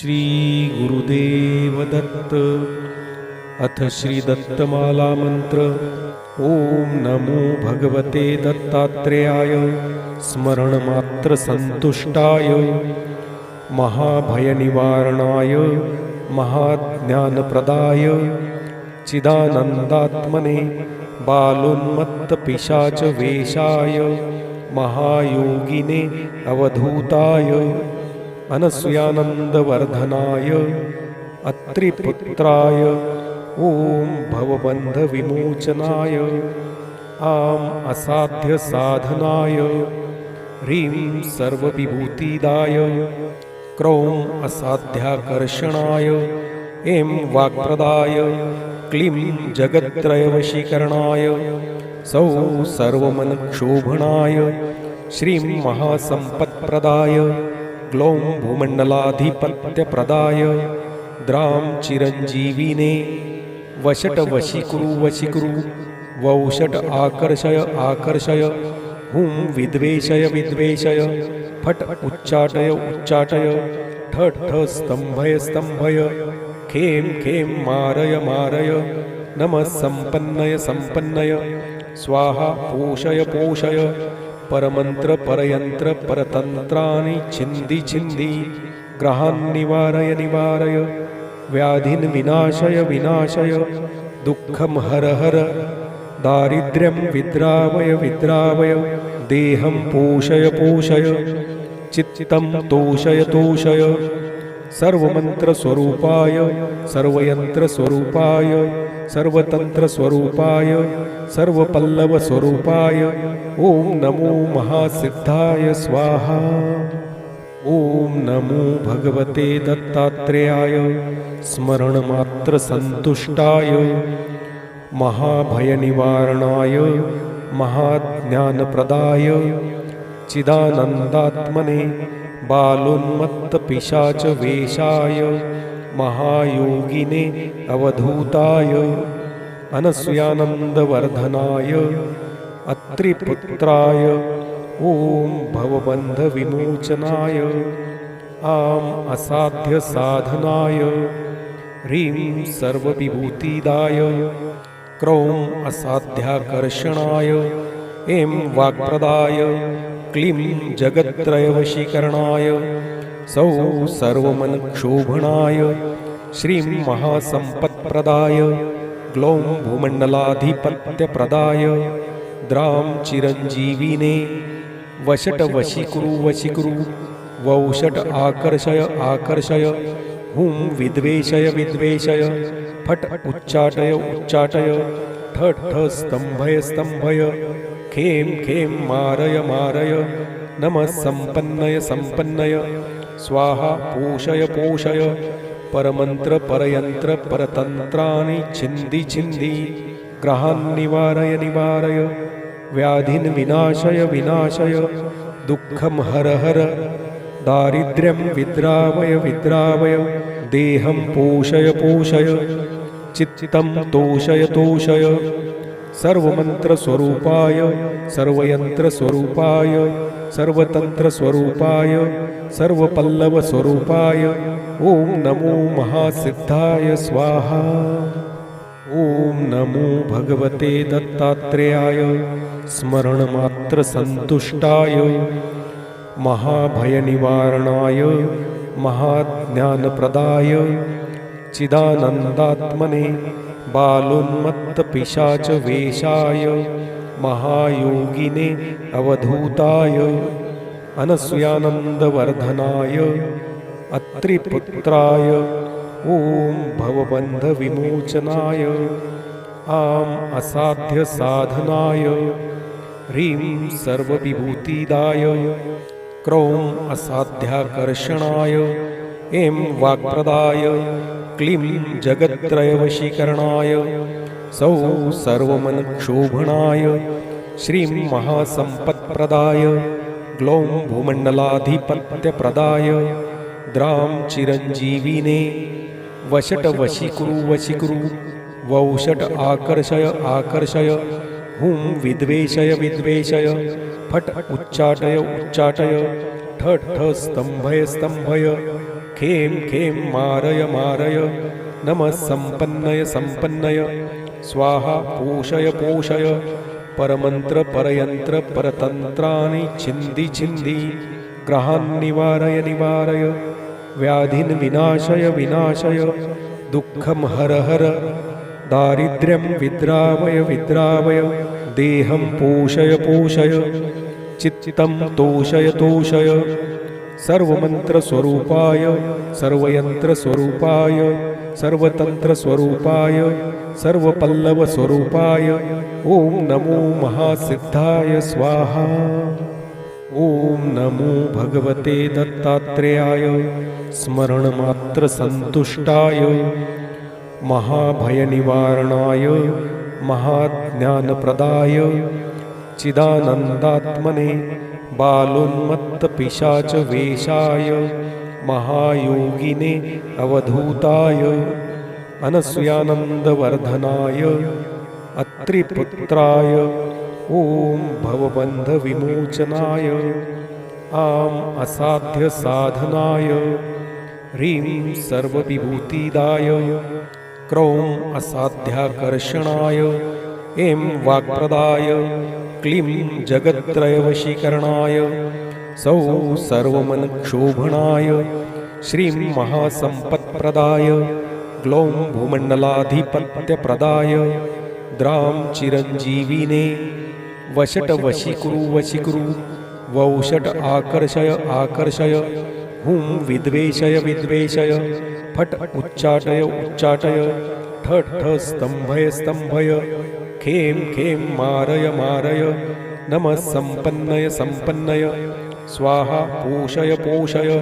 श्रीगुरुदेवदत्त। अथ श्रीदत्तमालामन्त्र। ॐ नमो भगवते दत्तात्रेयाय। स्मरणमात्रसन्तुष्टाय महाभयनिवारणाय। महाज्ञानप्रदाय। चिदानन्दात्मने। बालोन्मत्तपिशाचवेषाय। महायोगिने अवधूताय अनसूयानन्दवर्धनाय अत्रिपुत्राय ॐ भवबन्धविमोचनाय आम् असाध्यसाधनाय ह्रीं सर्वविभूतिदाय क्रौं असाध्याकर्षणाय ऐं वाक्प्रदाय क्लीं जगत्त्रयवशीकरणाय सौ सर्वमनक्षोभणाय श्रीं महासम्पत्प्रदाय ग्लौं भूमण्डलाधिपत्यप्रदाय द्रां चिरञ्जीविने वषट वशीकुरु वशीकुरु वौषट आकर्षय आकर्षय हुं विद्वेषय विद्वेषय फट् उच्चाटय उच्चाटय ठ ठ स्तम्भय स्तम्भय खें खें मारय मारय नमः सम्पन्नय सम्पन्नय स्वाहा पोषय पोषय परमन्त्र परयन्त्र परतन्त्राणि छिन्दि छिन्दि ग्रहान् निवारय निवारय व्याधिन् विनाशय विनाशय दुःखं हर हर दारिद्र्यं विद्रावय विद्रावय देहं पोषय पोषय चित्तं तोषय तोषय सर्वमन्त्रस्वरूपाय सर्वयन्त्रस्वरूपाय सर्वतन्त्रस्वरूपाय सर्वपल्लवस्वरूपाय ॐ नमो महासिद्धाय स्वाहा। ॐ नमो भगवते दत्तात्रेयाय स्मरणमात्रसन्तुष्टाय महाभयनिवारणाय महाज्ञानप्रदाय चिदानन्दात्मने बालोन्मत्तपिशाचवेषाय महायोगिने अवधूताय अनसूयानन्दवर्धनाय, अत्रिपुत्राय, ॐ भवबन्धविमोचनाय, आम् असाध्यसाधनाय, ह्रीं सर्वविभूतिदाय, क्रौं असाध्याकर्षणाय, ऐं वाक्प्रदाय, क्लीं जगत्त्रयवशीकरणाय, सौ सर्वमनक्षोभणाय, श्रीं महासम्पत्प्रदाय ग्लौं भूमण्डलाधिपत्यप्रदाय द्रां चिरञ्जीविने वषट वशीकुरु वशीकुरु वौषट आकर्षय आकर्षय हुं विद्वेषय विद्वेषय फट् उच्चाटय उच्चाटय ठ ठ स्तम्भय स्तम्भय खें खें मारय मारय नमः सम्पन्नय सम्पन्नय स्वाहा पोषय पोषय परमन्त्र परयन्त्र परतन्त्राणि छिन्दि छिन्दि ग्रहान् निवारय निवारय व्याधिन् विनाशय विनाशय दुःखं हर हर दारिद्र्यं विद्रावय विद्रावय देहं पोषय पोषय चित्तं तोषय तोषय सर्वमन्त्रस्वरूपाय सर्वयन्त्रस्वरूपाय सर्वतन्त्रस्वरूपाय सर्वपल्लवस्वरूपाय ॐ नमो महासिद्धाय स्वाहा। ॐ नमो भगवते दत्तात्रेयाय स्मरणमात्रसन्तुष्टाय महाभयनिवारणाय महाज्ञानप्रदाय चिदानन्दात्मने बालोन्मत्तपिशाचवेषाय महायोगिने अवधूताय अनसूयानन्दवर्धनाय अत्रिपुत्राय। ॐ भवबन्धविमोचनाय। आम् असाध्यसाधनाय। ह्रीं सर्वविभूतिदाय। क्रौं असाध्याकर्षणाय। ऐं वाक्प्रदाय। क्लीं जगत्त्रयवशीकरणाय। सौ सर्वमनक्षोभणाय। श्रीं महासम्पत्प्रदाय। ग्लौं भूमण्डलाधिपत्यप्रदाय द्रां चिरञ्जीविने वषट वशीकुरु वशीकुरु वौषट आकर्षय आकर्षय हुं विद्वेषय विद्वेषय फट् उच्चाटय उच्चाटय ठ ठ स्तम्भय स्तम्भय खें खें मारय मारय नमः सम्पन्नय सम्पन्नय स्वाहा पोषय पोषय परमन्त्र परयन्त्र परतन्त्राणि छिन्दि छिन्दि ग्रहान् निवारय निवारय व्याधीन विनाशय विनाशय दुःखं हर हर दारिद्र्यं विद्रावय विद्रावय देहं पोषय पोषय चित्तं तोषय तोषय सर्वमन्त्रस्वरूपाय सर्वयन्त्रस्वरूपाय सर्वतन्त्रस्वरूपाय सर्वपल्लवस्वरूपाय ॐ नमो महासिद्धाय स्वाहा। ॐ नमो भगवते दत्तात्रेयाय स्मरणमात्रसन्तुष्टाय महाभयनिवारणाय महाज्ञानप्रदाय चिदानन्दात्मने बालोन्मत्तपिशाचवेशाय महायोगिने अवधूताय अनसूयानन्दवर्धनाय अत्रिपुत्राय ॐ भवबन्धविमोचनाय आम् असाध्यसाधनाय ह्रीं सर्वविभूतिदाय क्रौं असाध्याकर्षणाय ऐं वाक्प्रदाय क्लीं जगत्त्रयवशीकरणाय सौ सर्वमनक्षोभणाय श्रीं महासम्पत्प्रदाय ग्लौं भूमण्डलाधिपत्यप्रदाय द्रां चिरञ्जीविने वषट वशीकुरु वशीकुरु। वौषट आकर्षय आकर्षय। हुं विद्वेषय विद्वेषय। फट् उच्चाटय उच्चाटय। ठ ठ स्तम्भय स्तम्भय खें खें मारय मारय। नमः सम्पन्नय सम्पन्नय स्वाहा पोषय पोषय।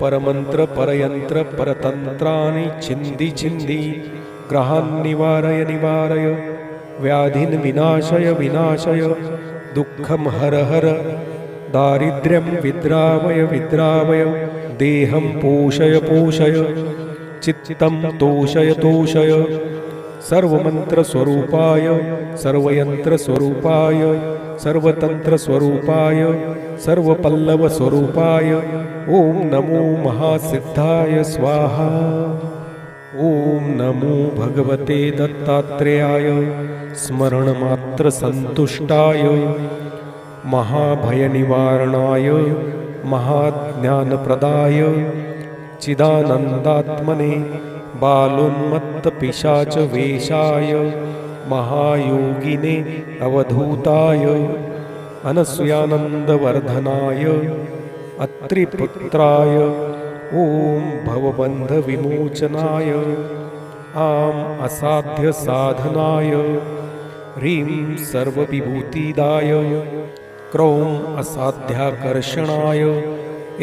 परमन्त्र परयन्त्र परतन्त्राणि छिन्दि छिन्दि। ग्रहान् निवारय निवारय व्याधिन् विनाशय विनाशय दुःखं हर हर दारिद्र्यं विद्रावय विद्रावय देहं पोषय पोषय चित्तं तोषय तोषय सर्वमन्त्रस्वरूपाय सर्वयन्त्रस्वरूपाय सर्वतन्त्रस्वरूपाय सर्वपल्लवस्वरूपाय ॐ नमो महासिद्धाय स्वाहा ॐ नमो भगवते दत्तात्रेयाय स्मरणमात्रसन्तुष्टाय महाभयनिवारणाय महाज्ञानप्रदाय। चिदानन्दात्मने बालोन्मत्तपिशाचवेशाय महायोगिने अवधूताय अनसूयानन्दवर्धनाय। अत्रिपुत्राय। ॐ भवबन्धविमोचनाय। आम् असाध्यसाधनाय। ह्रीं सर्वविभूतिदाय क्रौं असाध्याकर्षणाय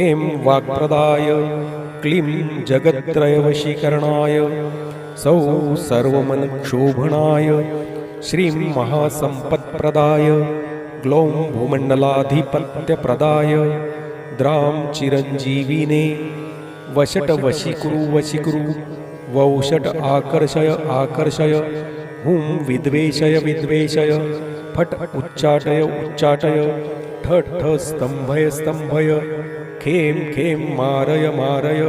ऐं वाक्प्रदाय क्लीं जगत्त्रयवशीकरणाय सौ सर्वमनक्षोभणाय श्रीं महासम्पत्प्रदाय ग्लौं भूमण्डलाधिपत्यप्रदाय द्रां चिरञ्जीविने वषट वशीकुरु वशीकुरु वौषट आकर्षय आकर्षय हुं विद्वेषय विद्वेषय। फट् उच्चाटय उच्चाटय। ठ ठ स्तम्भय स्तम्भय खेम खें मारय मारय।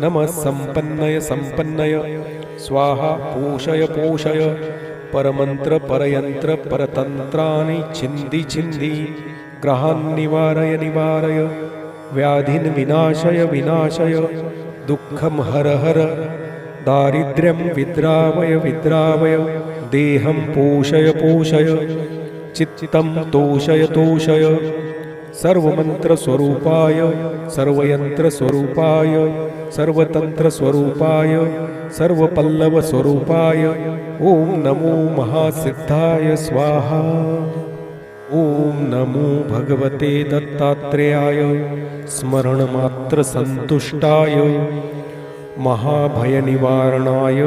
नमः संपन्नय सम्पन्नय स्वाहा पोषय पोषय। परमंत्र परयन्त्र, परतन्त्राणि छिन्दि छिन्दि। ग्रहान् निवारय निवारय। व्याधिन् विनाशय विनाशय। दुःखं हर हर। दारिद्र्यं विद्रावय विद्रावय देहं पोषय पोषय चित्तं तोषय तोषय सर्वमन्त्रस्वरूपाय सर्वयन्त्रस्वरूपाय सर्वतन्त्रस्वरूपाय सर्वपल्लवस्वरूपाय ॐ नमो महासिद्धाय स्वाहा। ॐ नमो भगवते दत्तात्रेयाय स्मरणमात्रसन्तुष्टाय महाभयनिवारणाय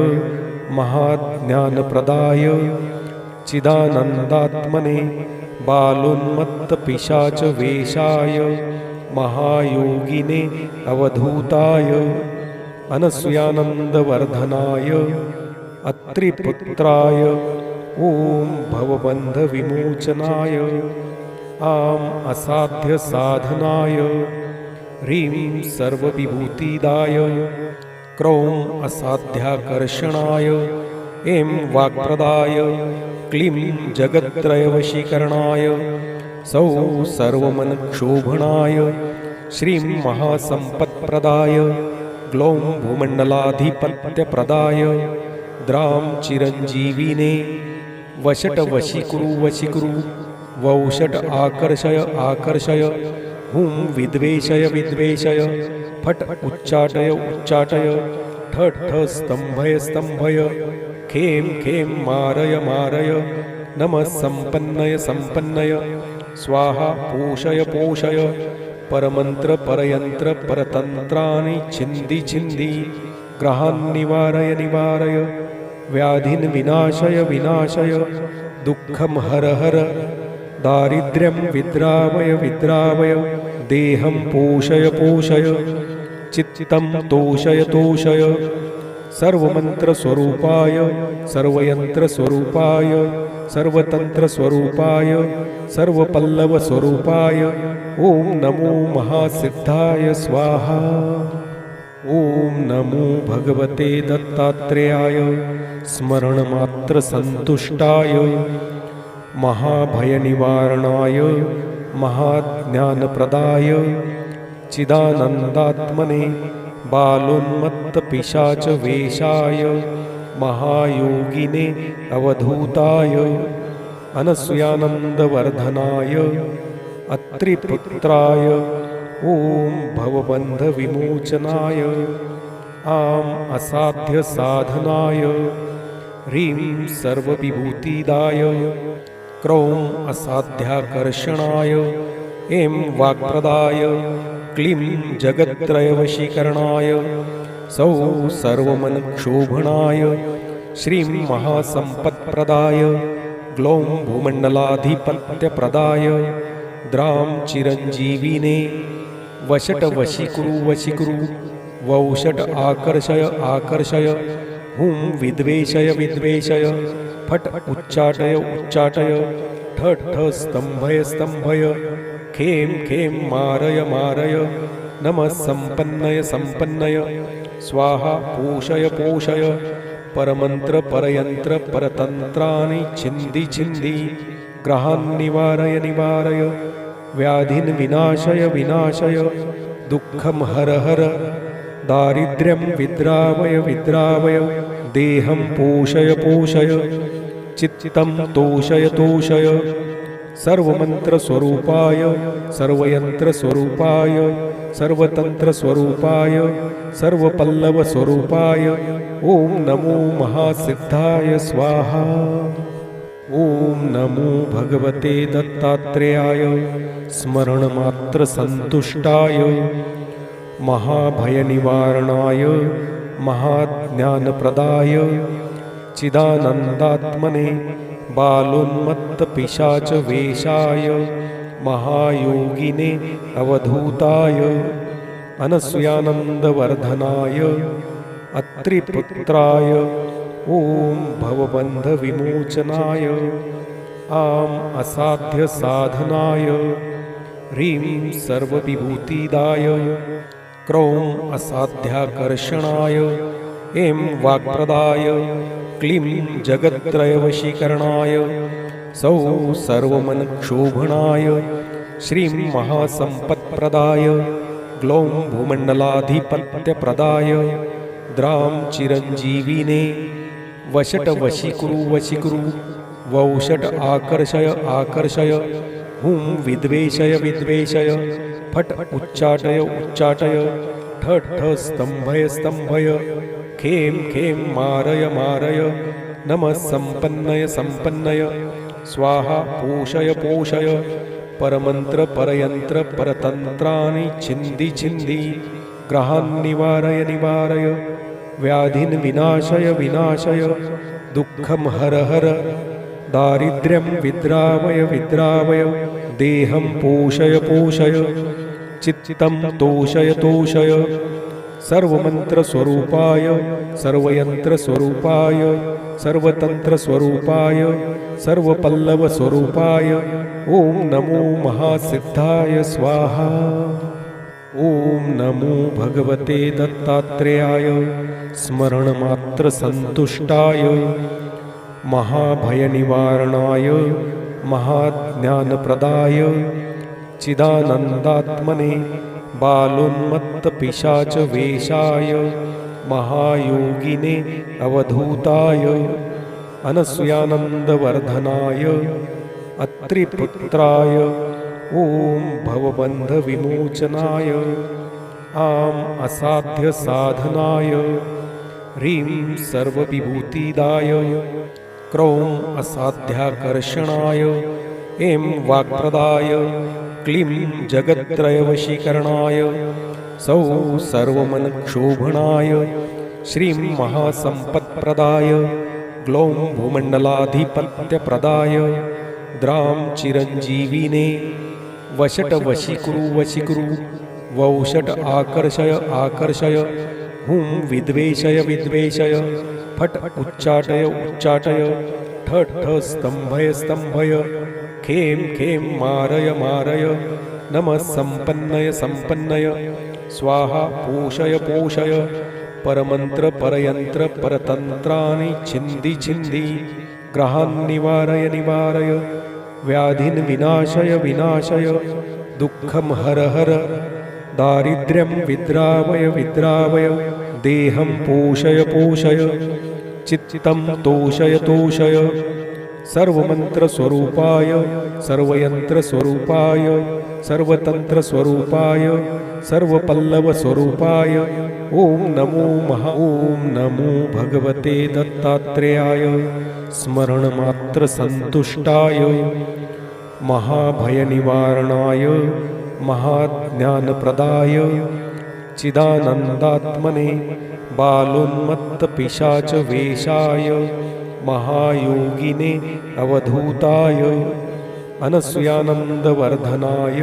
महाज्ञानप्रदाय चिदानन्दात्मने बालोन्मत्तपिशाचवेशाय महायोगिने अवधूताय अनसूयानन्दवर्धनाय अत्रिपुत्राय ॐ भवबन्धविमोचनाय आम् असाध्यसाधनाय ह्रीं सर्वविभूतिदाय क्रौं असाध्याकर्षणाय ऐं वाक्प्रदाय क्लीं जगत्त्रयवशीकरणाय सौ सर्वमनक्षोभणाय श्रीं महासम्पत्प्रदाय ग्लौं भूमण्डलाधिपत्यप्रदाय द्रां चिरञ्जीविने वषट वशीकुरु वशीकुरु वौषट आकर्षय आकर्षय हुं विद्वेषय विद्वेषय। फट् उच्चाटय उच्चाटय। ठ ठ स्तम्भय स्तम्भय खें खें मारय मारय। नमः सम्पन्नय सम्पन्नय स्वाहा पोषय पोषय। परमन्त्र परयन्त्र परतन्त्राणि छिन्दि छिन्दि। ग्रहान् निवारय निवारय। व्याधिन् विनाशय विनाशय। दुःखं हर हर दारिद्र्यं विद्रावय विद्रावय देहं पोषय पोषय चित्तं तोषय तोषय। सर्वमन्त्रस्वरूपाय सर्वयन्त्रस्वरूपाय सर्वतन्त्रस्वरूपाय सर्वपल्लवस्वरूपाय। ॐ नमो महासिद्धाय स्वाहा। ॐ नमो भगवते दत्तात्रेयाय स्मरणमात्रसन्तुष्टाय महाभयनिवारणाय महाज्ञानप्रदाय चिदानन्दात्मने बालोन्मत्तपिशाचवेषाय महायोगिने अवधूताय अनसूयानन्दवर्धनाय अत्रिपुत्राय ॐ भवबन्धविमोचनाय आम् असाध्यसाधनाय ह्रीं सर्वविभूतिदाय क्रौं असाध्याकर्षणाय ऐं वाक्प्रदाय क्लीं जगत्त्रयवशीकरणाय सौ सर्वमनक्षोभणाय श्रीं महासम्पत्प्रदाय ग्लौं भूमण्डलाधिपत्यप्रदाय द्रां चिरञ्जीविने वषट वशीकुरु वशीकुरु वौषट आकर्षय आकर्षय हुं विद्वेषय विद्वेषय फट् उच्चाटय उच्चाटय। ठ ठ स्तम्भय स्तम्भय। खें खें मारय मारय। नमः सम्पन्नय सम्पन्नय। स्वाहा पोषय पोषय। परमन्त्र परयन्त्र परतन्त्राणि छिन्दि छिन्दि। ग्रहान् निवारय निवारय। व्याधिन् विनाशय विनाशय। दुःखं हर हर। दारिद्र्यं विद्रावय विद्रावय देहं पोषय पोषय। चित्तं तोषय तोषय। सर्वमन्त्रस्वरूपाय सर्वयन्त्रस्वरूपाय सर्वतन्त्रस्वरूपाय सर्वपल्लवस्वरूपाय। ॐ नमो महासिद्धाय स्वाहा। ॐ नमो भगवते दत्तात्रेयाय स्मरणमात्रसन्तुष्टाय। महाभयनिवारणाय महाज्ञानप्रदाय चिदानन्दात्मने बालोन्मत्तपिशाचवेषाय महायोगिने अवधूताय अनसूयानन्दवर्धनाय अत्रिपुत्राय ॐ भवबन्धविमोचनाय आम् असाध्यसाधनाय ह्रीं सर्वविभूतिदाय क्रौं असाध्याकर्षणाय ऐं वाक्प्रदाय क्लीं जगत्त्रयवशीकरणाय सौ सर्वमनक्षोभणाय श्रीं महासम्पत्प्रदाय ग्लौं भूमण्डलाधिपत्यप्रदाय द्रां चिरञ्जीविने वषट वशीकुरु वशीकुरु वौषट आकर्षय आकर्षय हुं विद्वेषय विद्वेषय फट् उच्चाटय उच्चाटय ठ ठ स्तम्भय स्तम्भय खें खें मारय मारय नमः सम्पन्नय सम्पन्नय स्वाहा पोषय पोषय परमन्त्र परयन्त्र परतन्त्राणि छिन्दि छिन्दि ग्रहान् निवारय निवारय व्याधिन् विनाशय विनाशय दुःखं हर हर दारिद्र्यं विद्रावय विद्रावय देहं पोषय पोषय चित्तं तोषय तोषय। सर्वमन्त्रस्वरूपाय सर्वयन्त्रस्वरूपाय सर्वतन्त्रस्वरूपाय सर्वपल्लवस्वरूपाय। ॐ नमो महासिद्धाय स्वाहा। ॐ नमो भगवते दत्तात्रेयाय स्मरणमात्रसन्तुष्टाय। महाभयनिवारणाय महाज्ञानप्रदाय चिदानन्दात्मने बालोन्मत्तपिशाचवेशाय महायोगिने अवधूताय अनसूयानन्दवर्धनाय अत्रिपुत्राय ॐ भवबन्धविमोचनाय आम् असाध्यसाधनाय ह्रीं सर्वविभूतिदाय क्रौं असाध्याकर्षणाय ऐं वाक्प्रदाय क्लीं जगत्त्रयवशीकरणाय, सौ सर्वमनक्षोभणाय, श्रीं महासम्पत्प्रदाय ग्लौं भूमण्डलाधिपत्यप्रदाय द्रां चिरञ्जीविने वषट वशीकुरु वशीकुरु वौषट आकर्षय आकर्षय, हुं विद्वेषय विद्वेषय, फट् उच्चाटय उच्चाटय, ठठ स्तम्भय स्तम्भय खें खें मारय मारय। नमः सम्पन्नय सम्पन्नय। स्वाहा पोषय पोषय। परमन्त्र परयन्त्र परतन्त्राणि छिन्दि छिन्दि। ग्रहान् निवारय निवारय। व्याधिन् विनाशय विनाशय। दुःखं हर हर। दारिद्र्यं विद्रावय विद्रावय। देहं पोषय पोषय। चित्तं तोषय तोषय सर्वमन्त्रस्वरूपाय सर्वयन्त्रस्वरूपाय सर्वतन्त्रस्वरूपाय सर्वपल्लवस्वरूपाय। ॐ नमो महा ॐ नमो भगवते दत्तात्रेयाय स्मरणमात्रसन्तुष्टाय महाभयनिवारणाय महाज्ञानप्रदाय चिदानन्दात्मने बालोन्मत्तपिशाचवेशाय महायोगिने अवधूताय। अनसूयानन्दवर्धनाय।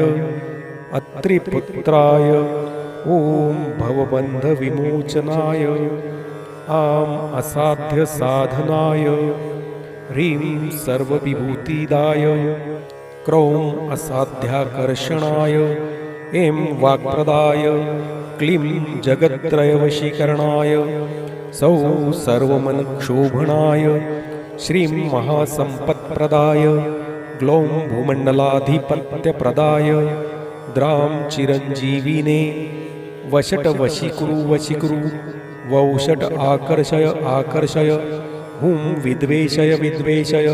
अत्रिपुत्राय। ॐ भवबन्धविमोचनाय। आम् असाध्यसाधनाय। ह्रीं सर्वविभूतिदाय। क्रौं असाध्याकर्षणाय। ऐं वाक्प्रदाय। क्लीं जगत्त्रयवशीकरणाय सौ सर्वमनक्षोभणाय श्रीं महासम्पत्प्रदाय ग्लौं भूमण्डलाधिपत्यप्रदाय द्रां चिरञ्जीविने वषट वशीकुरु वशीकुरु वौषट आकर्षय आकर्षय हुं विद्वेषय विद्वेषय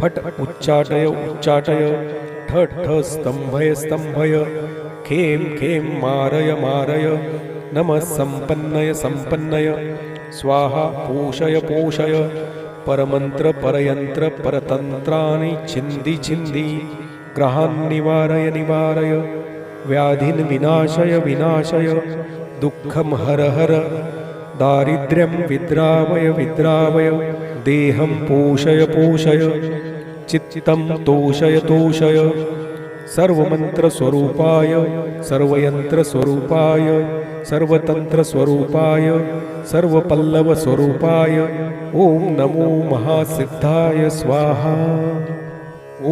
फट उच्चाटय उच्चाटय, ठठ स्तंभय स्तंभय, खेम खेम मारय मारय, नमः सम्पन्नय सम्पन्नय स्वाहा पोषय पोषय। परमन्त्र परयन्त्र परतन्त्राणि छिन्दि छिन्दि। ग्रहान् निवारय निवारय। व्याधिन् विनाशय विनाशय। दुःखं हर हर। दारिद्र्यं विद्रावय विद्रावय। देहं पोषय पोषय। चित्तं तोषय तोषय। सर्वमन्त्रस्वरूपाय सर्वयन्त्रस्वरूपाय सर्वतन्त्रस्वरूपाय सर्वपल्लवस्वरूपाय ॐ नमो महासिद्धाय स्वाहा।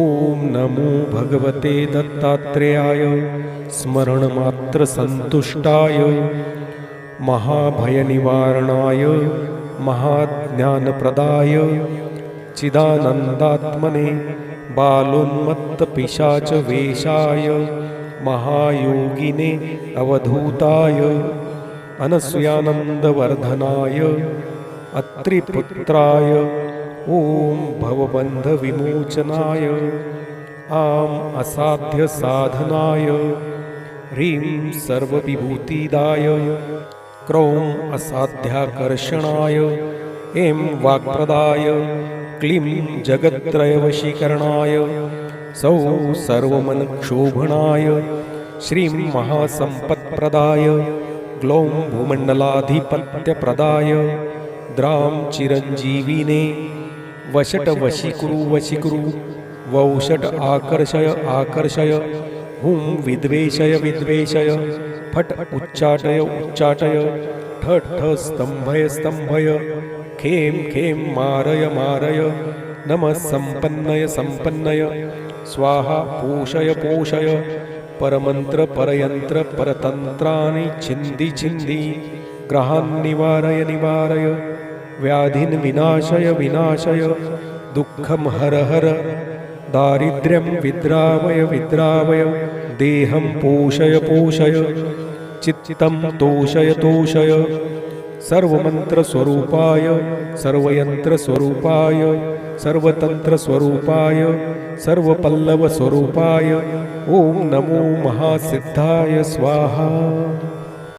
ॐ नमो भगवते दत्तात्रेयाय स्मरणमात्रसन्तुष्टाय महाभयनिवारणाय महाज्ञानप्रदाय चिदानन्दात्मने बालोन्मत्तपिशाचवेशाय महायोगिने अवधूताय अनसूयानन्दवर्धनाय, अत्रिपुत्राय, ॐ भवबन्धविमोचनाय, आम् असाध्यसाधनाय, ह्रीं सर्वविभूतिदाय, क्रौं असाध्याकर्षणाय, ऐं वाक्प्रदाय, क्लीं जगत्त्रयवशीकरणाय, सौ सर्वमनक्षोभणाय, श्रीं महासम्पत्प्रदाय ग्लौं भूमण्डलाधिपत्यप्रदाय द्रां चिरञ्जीविने वषट वशीकुरु वशीकुरु वौषट आकर्षय आकर्षय हुं विद्वेषय विद्वेषय, फट उच्चाटय उच्चाटय, ठठ स्तंभय स्तंभय खेम खेम मारय मारय, नमः सम्पन्नय सम्पन्नय स्वाहा पोषय पोषय परमन्त्र परयन्त्र परतन्त्राणि छिन्दि छिन्दि ग्रहान् निवारय निवारय व्याधिन् विनाशय विनाशय दुःखं हर हर दारिद्र्यं विद्रावय विद्रावय देहं पोषय पोषय चित्तं तोषय तोषय सर्वमन्त्रस्वरूपाय सर्वयन्त्रस्वरूपाय सर्वतन्त्रस्वरूपाय सर्वपल्लवस्वरूपाय ॐ नमो महासिद्धाय स्वाहा।